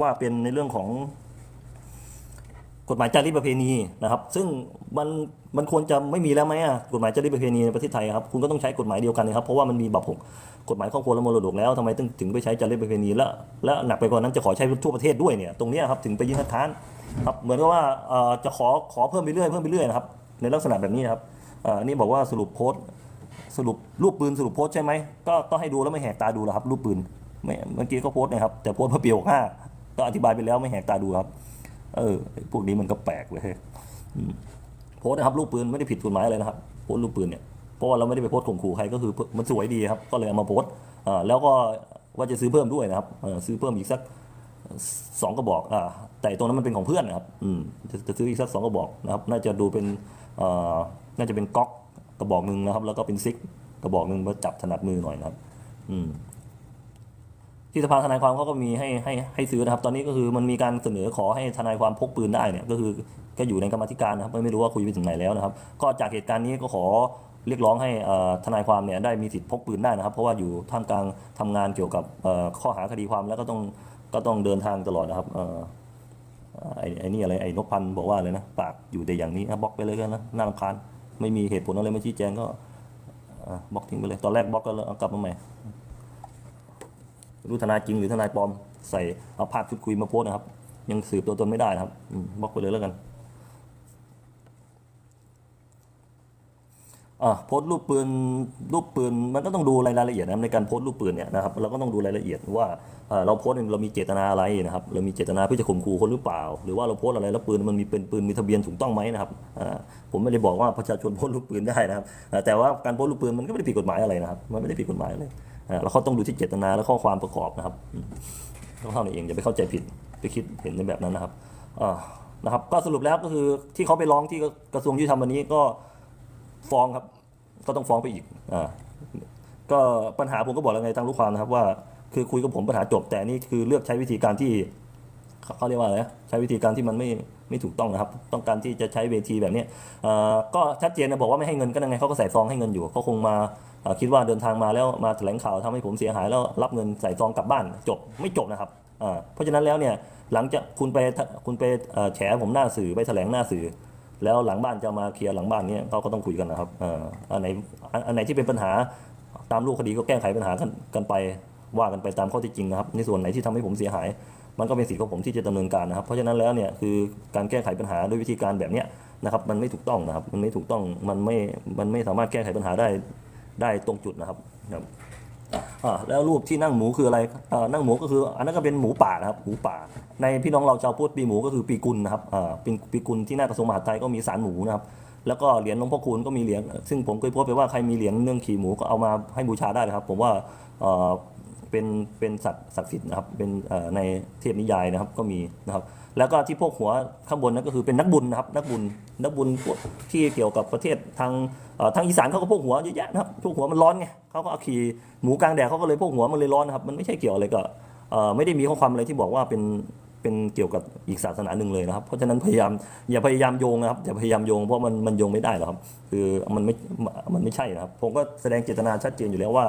ว่าเป็นในเรื่องของกฎหมายจารีตประเพณีนะครับ ซึ่งมันมันควรจะไม่มีแล้วไหมอะกฎหมายจารีตประเพณีในประเทศไทยครับคุณก็ต้องใช้กฎหมายเดียวกันนะครับเพราะว่ามันมีบับหกกฎหมายครอบครัวและมรดกแล้วทำไมถึงถึงไปใช้จารีตประเพณีและและหนักไปกว่านั้นจะขอใช้ทั่วประเทศด้วยเนี่ยตรงนี้ครับถึงไปยื่นคัดค้านครับเหมือนกับว่าเอ่อจะขอขอเพิ่มไปเรื่อยเพิ่มไปเรื่อยนะครับในลักษณะแบบนี้ครับนี่บอกว่าสรุปโพสสรุปรูปปืนสรุปโพสใช่ไหมก็ก็ให้ดูแล้วไม่แหกตาดูแล้วครับรูปปืนเมื่อกี้ก็โพสนะครับแต่โพสเมื่อปีหกห้า ก็อธิบายไปแล้วไม่แหกตาดูครับ เออพวกนี้มันก็แปลกเลยโพสนะครับรูปปืนไม่ได้ผิดกฎหมายอะไรนะครับโพสต์รูปปืนเนี่ยเพราะว่าเราไม่ได้ไปโพสข่มขู่ใครก็คือมันสวยดีครับ ก็เลยเอามาโพสอ่าแล้วก็ว่าจะซื้อเพิ่มด้วยนะครับซื้อเพิ่มอีกสักสองกระบอกอ่าแต่ตรงนั้นมันเป็นของเพื่อนนะครับอืมจะจะซื้ออีกสักสองกระบอกนะครับ น่าจะดูเป็นเอ่อน่าจะเป็นก๊อกกระบอกหนึ่งนะครับ แล้วก็เป็นซิกกระบอกหนึ่งมาจับถนัดมือหน่อยนะครับ อืม ที่สภาทนายความเขาก็มีให้ให้ให้ซื้อนะครับ ตอนนี้ก็คือมันมีการเสนอขอให้ทนายความพกปืนได้เนี่ยก็คือก็อยู่ในกรรมธิการนะครับไม่ไม่รู้ว่าคุยไปถึงไหนแล้วนะครับ ก็จากเหตุการณ์นี้ก็ขอเรียกร้องให้ทนายความเนี่ยได้มีสิทธิ์พกปืนได้นะครับ เพราะว่าอยู่ท่ามกลางทำงานเกี่ยวกับข้อหาคดีความแล้วก็ต้องก็ต้องเดินทางตลอดนะครับไอ้ไอ้นี่อะไรไอ้นพพันธ์บอกว่าเลยนะปากอยู่แต่อย่างนี้บล็อกไปเลยกันนะน่ารำคาญไม่มีเหตุผลอะไรมาชี้แจงก็บล็อกทิ้งไปเลยตอนแรกบล็อกก็เลยกลับมาใหม่ รู้ทนายจริงหรือทนายปลอม ใส่เอาภาพชุดคุยมาโพสนะครับ ยังสืบตัวตนไม่ได้นะครับอืมบล็อกไปเลยแล้วกันอ่าโพสต์รูปปืนรูปปืนมันก็ต้องดูรายละเอียดนะครับในการโพสต์รูปปืนเนี่ยนะครับเราก็ต้องดูรายละเอียดว่าเอ่อเราโพสต์เนี่ยเรามีเจตนาอะไรนะครับเรามีเจตนาเพื่อจะข่มขู่คนหรือเปล่า หรือว่าเราโพสต์อะไรแล้วปืนมันมีเป็นปืนมีทะเบียนถูกต้องไหมนะครับอ่าผมไม่ได้บอกว่าประชาชนโพสต์รูปปืนได้นะครับอ่าแต่ว่าการโพสต์รูปปืนมันก็ไม่ได้ผิดกฎหมายอะไรนะครับมันไม่ได้ผิดกฎหมายเลย แล้วเขาต้องดูที่เจตนาและข้อความประกอบนะครับต้องเท่านั้นเองอย่าไปเข้าใจผิดไปคิดเห็นในแบบนั้นนะครับนะครับ ก็สรุปแล้วก็คือที่เขาไปร้องที่กระทรวงยุติธรรมวันนี้ก็ฟ้องครับ ก็ต้องฟ้องไปอีกอ่าก็ปัญหาผมก็บอกแล้วไงทางลูกความนะครับว่าคือคุยกับผมปัญหาจบแต่นี่คือเลือกใช้วิธีการที่ เขาเรียกว่าอะไรใช้วิธีการที่มันไม่ไม่ถูกต้องนะครับ ต้องการที่จะใช้เวทีแบบนี้ก็ชัดเจนนะบอกว่าไม่ให้เงินก็ยังไงเขาก็ใส่ซองให้เงินอยู่เขาคงมาคิดว่าเดินทางมาแล้วมาแถลงข่าวทำให้ผมเสียหายแล้วรับเงินใส่ซองกลับบ้านจบไม่จบนะครับเพราะฉะนั้นแล้วเนี่ยหลังจากคุณไปคุณไปแฉผมหน้าสื่อไปแถลงหน้าสื่อ แล้วหลังบ้านจะมาเคลียร์หลังบ้านเนี้ยเขาก็ต้องคุยกันนะครับอันไหนอันไหนที่เป็นปัญหาตามรูปคดีก็แก้ไขปัญหากันกันไปว่ากันไปตามข้อเที่จริงนะครับในส่วนไหนที่ทำให้ผมเสียหาย มันก็เป็นสิทธิ์ของผมที่จะดำเนินการนะครับ เพราะฉะนั้นแล้วเนี่ยคือการแก้ไขปัญหาด้วยวิธีการแบบเนี้ยนะครับมันไม่ถูกต้องนะครับมันไม่ถูกต้องมันไม่มันไม่สามารถแก้ไขปัญหาได้ได้ตรงจุดนะครับครับอ่าแล้วรูปที่นั่งหมูคืออะไรอ่านั่งหมูก็คืออันนั้นก็เป็นหมูป่านะครับหมูป่า ในพี่น้องเราชาวพุทธปีหมูก็คือปีกุลนะครับอ่าปีปีกุลที่หน้ากระทรวงมหาดไทยก็มีสารหมูนะครับแล้วก็เหรียญหลวงพ่อคูณก็มีเหรียญซึ่งผมเคยโพสต์ไปว่าใครมีเหรียญเนื่องขี่หมูก็เอามาให้บูชาได้นะครับ ผมว่า เป็นเป็นสัตว์ศักดิ์สิทธิ์นะครับเป็นในเทพนิยายนะครับก็มีนะครับ แล้วก็ที่พวกหัวข้างบนนั่นก็คือเป็นนักบุญนะครับนักบุญนักบุญพวกที่เกี่ยวกับประเทศทางทางอีสานเขาก็พวกหัวเยอะแยะนะครับพวกหัวมันร้อนไงเขาก็อาขี่หมูกลางแดดเขาก็เลยพวกหัวมันเลยร้อนนะครับมันไม่ใช่เกี่ยวอะไรกับไม่ได้มีข้อความอะไรที่บอกว่าเป็นเป็นเกี่ยวกับอีกศาสนาหนึ่งเลยนะครับ เพราะฉะนั้นพยายามอย่าพยายามโยงนะครับอย่าพยายามโยงเพราะมันมันโยงไม่ได้หรอกครับ คือมันไม่มันไม่ใช่นะครับ ผมก็แสดงเจตนาชัดเจนอยู่แล้วว่า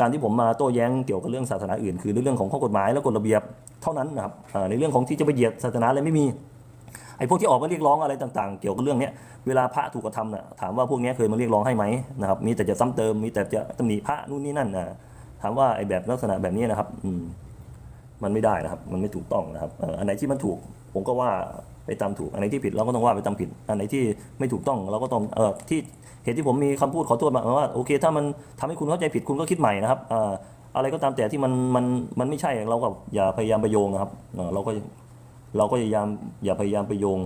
การที่ผมมาโต้แย้งเกี่ยวกับเรื่องศาสนาอื่น คือเรื่องของข้อกฎหมายและกฎระเบียบเท่านั้นนะครับในเรื่องของที่จะไปเหยียดศาสนาอะไรไม่มีไอ้พวกที่ออกมาเรียกร้องอะไรต่างๆ เกี่ยวกับเรื่องนี้เวลาพระถูกกระทำน่ะถามว่าพวกนี้เคยมาเรียกร้องให้ไหมนะครับมีแต่จะซ้ำเติมมีแต่จะตำหนิพระนู่นนี่นั่นนะถามว่าไอ้แบบลักษณะแบบนี้นะครับอืมมันไม่ได้นะครับ มันไม่ถูกต้องนะครับอันไหนที่มันถูกผมก็ว่า ไปตามถูก อันไหนที่ผิดเราก็ต้องว่าไปตามผิด อันไหนที่ไม่ถูกต้องเราก็ต้องเออที่เหตุที่ผมมีคำพูดขอโทษมาว่าโอเค ถ้ามันทำให้คุณเข้าใจผิดคุณก็คิดใหม่นะครับอ่ออะไรก็ตามแต่ที่มันมันมันไม่ใช่เราก็อย่าพยายามไปโยงนะครับเอ่อเราก็เราก็พยายามอย่าพยายามไปโยง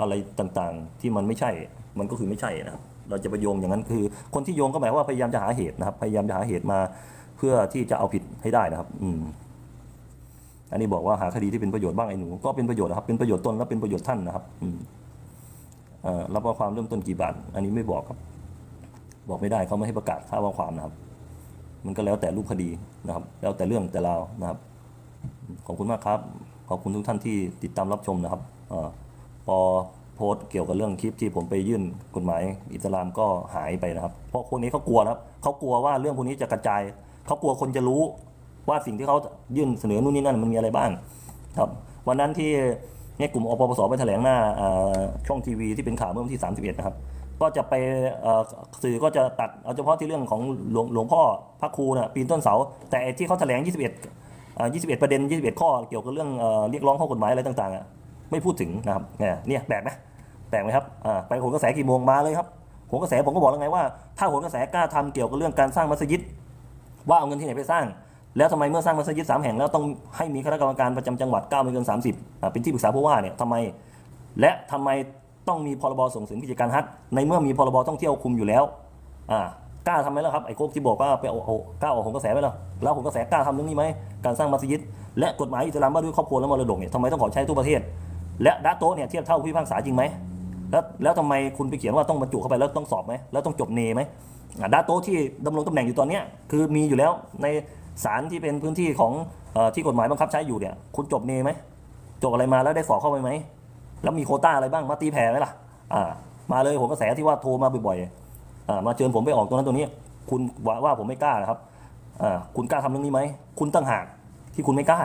อะไรต่างๆ ที่มันไม่ใช่ มันก็คือไม่ใช่นะครับ เราจะไปโยงอย่างนั้นคือ คนที่โยงก็หมายความว่าพยายามจะหาเหตุนะครับ พยายามจะหาเหตุมา เพื่อที่จะเอาผิดให้ได้นะครับ อืม อันนี้บอกว่าหาคดีที่เป็นประโยชน์บ้างไอ้หนูก็เป็นประโยชน์นะครับเป็นประโยชน์ตนและเป็นประโยชน์ท่านนะครับรับว่าความเริ่มต้นกี่บาทอันนี้ไม่บอกครับ บอกไม่ได้เขาไม่ให้ประกาศค่าว่าความนะครับ มันก็แล้วแต่รูปคดีนะครับ แล้วแต่เรื่องแต่ราวนะครับ ขอบคุณมากครับ ขอบคุณทุกท่านที่ติดตามรับชมนะครับอพอโพสต์เกี่ยวกับเรื่องคลิปที่ผมไปยื่นกฎหมายอิสลามก็หายไปนะครับ เพราะพวกนี้เขากลัวนะครับเขากลัวว่าเรื่องพวกนี้จะกระจายเขากลัวคนจะรู้ ว่าสิ่งที่เขายื่นเสนอนู่นนี่นั่นมันมีอะไรบ้างครับวันนั้นที่เนี่ยกลุ่มอปปสไปแถลงหน้าช่องทีวีที่เป็นข่าวเมื่อวันที่ 31 นะครับ ก็จะไปสื่อก็จะตัดเอาเฉพาะที่เรื่องของหลวงหลวงพ่อพระครูน่ะปีนต้นเสา แต่ที่เขาแถลง 21เอ่อ21 ประเด็น 21 ข้อเกี่ยวกับเรื่องเรียกร้องข้อกฎหมายอะไรต่างๆอะไม่พูดถึงนะครับเนี่ยแปลกไหมแปลกไหมครับไปโหนกระแสกี่โมงมาเลยครับโหนกระแสผมก็บอกแล้วไงว่าถ้าโหนกระแสกล้าทำเกี่ยวกับเรื่องการสร้างมัสยิดว่าเอาเงินที่ไหนไปสร้าง แล้วทำไมเมื่อสร้างมัสยิดสามแห่งแล้วต้องให้มีคณะกรรมการประจำจังหวัด9ไม่เกิน30อ่าเป็นที่ปรึกษาผู้ว่าเนี่ยทำไม และทำไมต้องมีพรบส่งเสริมกิจการฮัทในเมื่อมีพรบท่องเที่ยวคุมอยู่แล้วอ่ากล้าทำไหมล่ะครับไอ้โคกที่บอกว่าไปเอาเอากล้าออกของกระแสไหมล่ะแล้วของกระแสกล้าทำเรื่องนี้ไหมการสร้างมัสยิด และกฎหมายอิสลามว่าด้วยครอบครัวและมรดกเนี่ยทำไมต้องขอใช้ทั่วประเทศ และดาโตะเนี่ยเทียบเท่าผู้พิพากษาจริงไหมแล้วแล้วทำไมคุณไปเขียนว่าต้องบรรจุเข้าไปแล้วต้องสอบไหมแล้วต้องจบเนไหมอะดาโต้ที่ดำรงตำแหน่งอยู่ตอนเนี้ยคือมีอยู่แล้วใน ศาลที่เป็นพื้นที่ของอที่กฎหมายบังคับใช้อยู่เนี่ย คุณจบเนไหมจบอะไรมาแล้วได้สอบเข้าไปไหมแล้วมีโคต้าอะไรบ้างมาตีแผ่ไหมล่ะอ่ามาเลยผมกระแสที่ว่าโทรมาบ่อยๆอ่ามาเชิญผมไปออกตรงนั้นตรงนี้ คุณว่าว่าผมไม่กล้านะครับอ่าคุณกล้าทำเรื่องนี้ไหมคุณตั้งหากที่คุณไม่กล้า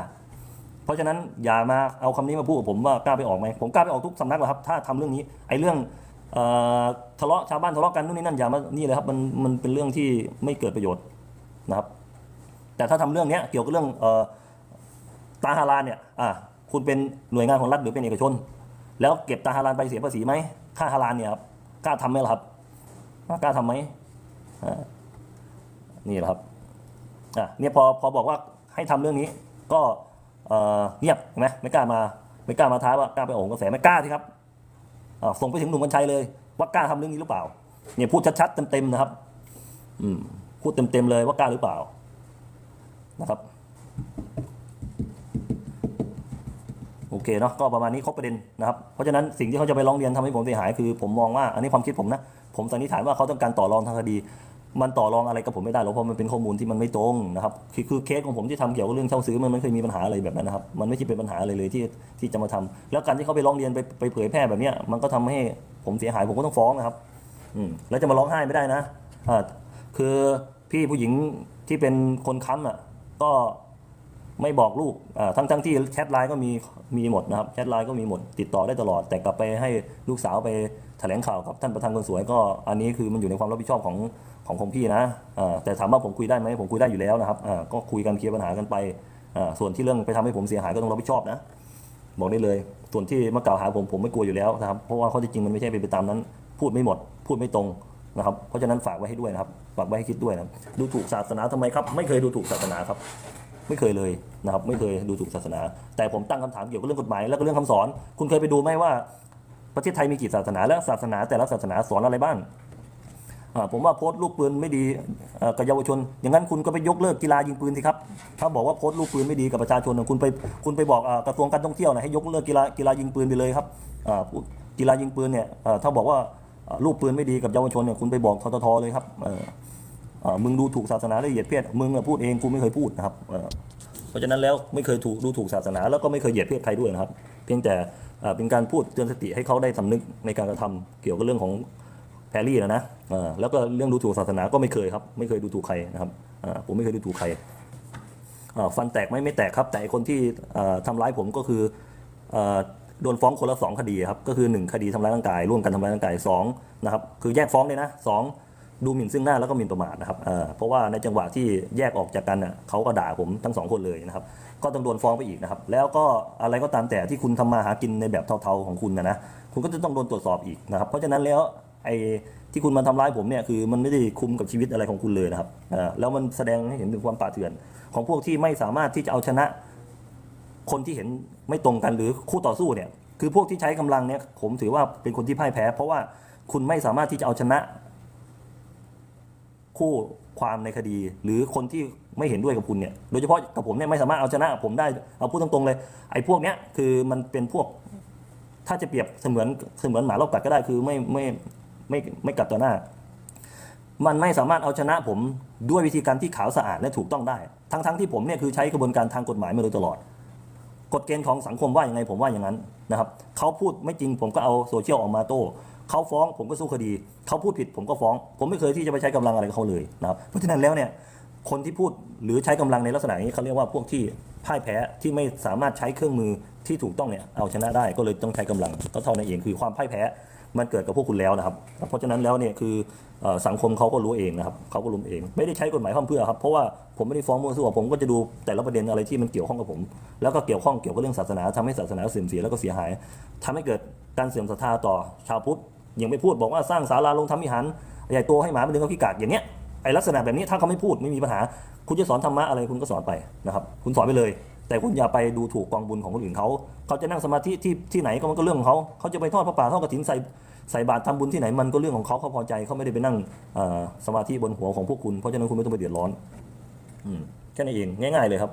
เพราะฉะนั้นอย่ามาเอาคำนี้มาพูดกับผมว่ากล้าไปออกไหมผมกล้าไปออกทุกสำนักแหละครับถ้าทำเรื่องนี้ไอ้เรื่องทะเลาะชาวบ้านทะเลาะกันนู่นนี่นั่นอย่ามานี่เลยครับมันมันเป็นเรื่องที่ไม่เกิดประโยชน์นะครับ แต่ถ้าทำเรื่องนี้เกี่ยวกับเรื่องออตาฮาลาลเนี่ยคุณเป็นหน่วยงานของรัฐหรือเป็นเอกชน แล้วเก็บตาฮาลาลไปเสียภาษีไหมค่าฮาลาลเนี่ยครับกล้าทำไหมล่ะครับกล้าทำไหมนี่แหละครับอะเนี่ยพอพอบอกว่าให้ทำเรื่องนี้ก็เงียบเห็นไหมไม่กล้ามาไม่กล้ามาท้าว่ากล้าไปโอ่งกระแสไม่กล้าที่ครับส่งไปถึงหนุ่มกัญชัยเลย ว่ากล้าทำเรื่องนี้หรือเปล่าเนี่ยพูดชัดๆเต็มๆนะครับ อืมพูดเต็มๆเลยว่ากล้าหรือเปล่า นะครับโอเคเนาะก็ประมาณนี้ครบประเด็นนะครับเพราะฉะนั้นสิ่งที่เขาจะไปร้องเรียนทำให้ผมเสียหายคือผมมองว่าอันนี้ความคิดผมนะผมสันนิษฐานว่าเขาต้องการต่อรองทางคดี มันต่อรองอะไรกับผมไม่ได้หรอกเพราะมันเป็นข้อมูลที่มันไม่ตรงนะครับคือคือเคสของผมที่ทำเกี่ยวกับเรื่องเช่าซื้อมันไม่เคยมีปัญหาอะไรแบบนั้นนะครับมันไม่ใช่เป็นปัญหาอะไรเลยที่ที่จะมาทำแล้วการที่เขาไปร้องเรียนไปไปเผยแพร่แบบเนี้ยมันก็ทำให้ผมเสียหายผมก็ต้องฟ้องนะครับอืมแล้วจะมาร้องไห้ไม่ได้นะอ่าคือพี่ผู้หญิงที่เป็นคนค้ำอะ ก็ไม่บอกลูกทั้งทั้งที่แชทไลน์ก็มีมีหมดนะครับแชทไลน์ก็มีหมดติดต่อได้ตลอด แต่กลับไปให้ลูกสาวไปแถลงข่าวกับท่านประธานคนสวยก็อันนี้คือมันอยู่ในความรับผิดชอบของของของพี่นะแต่ถามว่าผมคุยได้ไหมผมคุยได้อยู่แล้วนะครับก็คุยกันเคลียร์ปัญหากันไปส่วนที่เรื่องไปทำให้ผมเสียหายก็ต้องรับผิดชอบนะบอกได้เลย ส่วนที่มากล่าวหาผมผมไม่กลัวอยู่แล้วนะครับเพราะว่าข้อเท็จจริงมันไม่ใช่เป็นไปตามนั้น พูดไม่หมด พูดไม่ตรง นะครับเพราะฉะนั้นฝากไว้ให้ด้วยนะครับฝากไว้ให้คิดด้วยนะดูถูกศาสนาทำไมครับ ไม่เคยดูถูกศาสนาครับ ไม่เคยเลยนะครับ ไม่เคยดูถูกศาสนา แต่ผมตั้งคำถามเกี่ยวกับเรื่องกฎหมายแล้วก็เรื่องคำสอน คุณเคยไปดูไหมว่าประเทศไทยมีกี่ศาสนาและศาสนาแต่ละศาสนาสอนอะไรบ้างผมว่าโพสต์ลูกปืนไม่ดีกับเยาวชน อย่างนั้นคุณก็ไปยกเลิกกีฬายิงปืนสิครับ ถ้าบอกว่าโพสต์ลูกปืนไม่ดีกับประชาชนคุณไปคุณไปบอกกระทรวงการท่องเที่ยวนะให้ยกเลิกกีฬากีฬายิงปืนไปเลยครับกีฬายิงปืนเนี่ยถ้าบอกว่า ลูกปืนไม่ดีกับเยาวชนเนี่ยคุณไปบอกทททเลยครับเออมึงดูถูกศาสนาละเอียดเพศมึงพูดเองกูไม่เคยพูดนะครับเพราะฉะนั้นแล้วไม่เคยถูกดูถูกศาสนา แล้วก็ไม่เคยเหยียดเพศใครด้วยนะครับ เพียงแต่เป็นการพูดเตือนสติให้เขาได้สำนึกในการกระทำเกี่ยวกับเรื่องของแพรรี่นะนะแล้วก็เรื่องดูถูกศาสนาก็ไม่เคยครับ ไม่เคยดูถูกใครนะครับผมไม่เคยดูถูกใครฟันแตกไหมไม่แตกครับ แต่ไอคนที่อ่าทำร้ายผมก็คือ โดนฟ้องคนละสองคดีครับ ก็คือ 1 คดีทำร้ายร่างกาย ร่วมกันทำร้ายร่างกายสองนะครับ คือแยกฟ้องเลยนะสองดูหมิ่นซึ่งหน้าแล้วก็หมิ่นประมาทนะครับเพราะว่าในจังหวะที่แยกออกจากกันน่ะเขาก็ด่าผมทั้งสองคนเลยนะครับ ก็ต้องโดนฟ้องไปอีกนะครับ แล้วก็อะไรก็ตามแต่ที่คุณทำมาหากินในแบบเทาๆของคุณนะนะ คุณก็จะต้องโดนตรวจสอบอีกนะครับ เพราะฉะนั้นแล้วไอ้ที่คุณมาทำร้ายผมเนี่ยคือมันไม่ได้คุ้มกับชีวิตอะไรของคุณเลยนะครับแล้วมันแสดงให้เห็นถึงความป่าเถื่อน ของพวกที่ไม่สามารถที่จะเอาชนะ คนที่เห็นไม่ตรงกันหรือคู่ต่อสู้เนี่ยคือพวกที่ใช้กำลังเนี่ยผมถือว่าเป็นคนที่พ่ายแพ้ เพราะว่าคุณไม่สามารถที่จะเอาชนะ คู่ความในคดี หรือคนที่ไม่เห็นด้วยกับคุณเนี่ยโดยเฉพาะกับผมเนี่ยไม่สามารถเอาชนะ ผมได้เอาพูดตรงๆเลย ไอ้พวกเนี้ยคือมันเป็นพวก ถ้าจะเปรียบเสมือนเสมือนหมารอบกัดก็ได้คือไม่ไม่ไม่ไม่กัดต่อหน้า มันไม่สามารถเอาชนะผมด้วยวิธีการที่ขาวสะอาดและถูกต้องได้ ทั้งทั้งๆที่ผมเนี่ยคือใช้กระบวนการทางกฎหมายมาโดยตลอด กฎเกณฑ์ของสังคมว่าอย่างไงผมว่าอย่างนั้นนะครับเขาพูดไม่จริงผมก็เอาโซเชียลออกมาโต้เขาฟ้องผมก็สู้คดี เขาพูดผิดผมก็ฟ้อง ผมไม่เคยที่จะไปใช้กำลังอะไรกับเขาเลยนะครับเพราะฉะนั้นแล้วเนี่ย คนที่พูดหรือใช้กำลังในลักษณะนี้เขาเรียกว่าพวกที่พ่ายแพ้ที่ไม่สามารถใช้เครื่องมือที่ถูกต้องเนี่ยเอาชนะได้ก็เลยต้องใช้กำลังก็เท่านั้นเองคือความพ่ายแพ้มันเกิดกับพวกคุณแล้วนะครับ เพราะฉะนั้นแล้วเนี่ยคือสังคมเขาก็รู้เองนะครับเขาก็รู้เอง ไม่ได้ใช้กฎหมายข้ามเพื่อครับเพราะว่าผมไม่ได้ฟ้องมั่วซั่วผมก็จะดูแต่ละประเด็นอะไรที่มันเกี่ยวข้องกับผม แล้วก็เกี่ยวข้องเกี่ยวกับเรื่องศาสนาทำให้ศาสนาเสื่อมเสียแล้วก็เสียหายทำให้เกิดการเสื่อมศรัทธาต่อชาวพุทธยังไม่พูดบอกว่าสร้างศาลาลงธรรมวิหารใหญ่โตให้หมาเป็นเรื่องขี้กากอย่างเนี้ย ไอ้ลักษณะแบบนี้ถ้าเขาไม่พูดไม่มีปัญหา คุณจะสอนธรรมะอะไรคุณก็สอนไปนะครับ คุณสอนไปเลย แต่คุณอย่าไปดูถูกกองบุญของคนอื่นเขาเขาจะนั่งสมาธิที่ที่ไหนก็มันก็เรื่องของเขาเขาจะไปทอดพระป่าทอดกระถินใส่ใส่บาตรทำบุญที่ไหนมันก็เรื่องของเขาเขาพอใจเขาไม่ได้ไปนั่งสมาธิบนหัวของพวกคุณเพราะฉะนั้นคุณไม่ต้องไปเดือดร้อนอืมแค่นั้นเองง่ายๆเลยครับ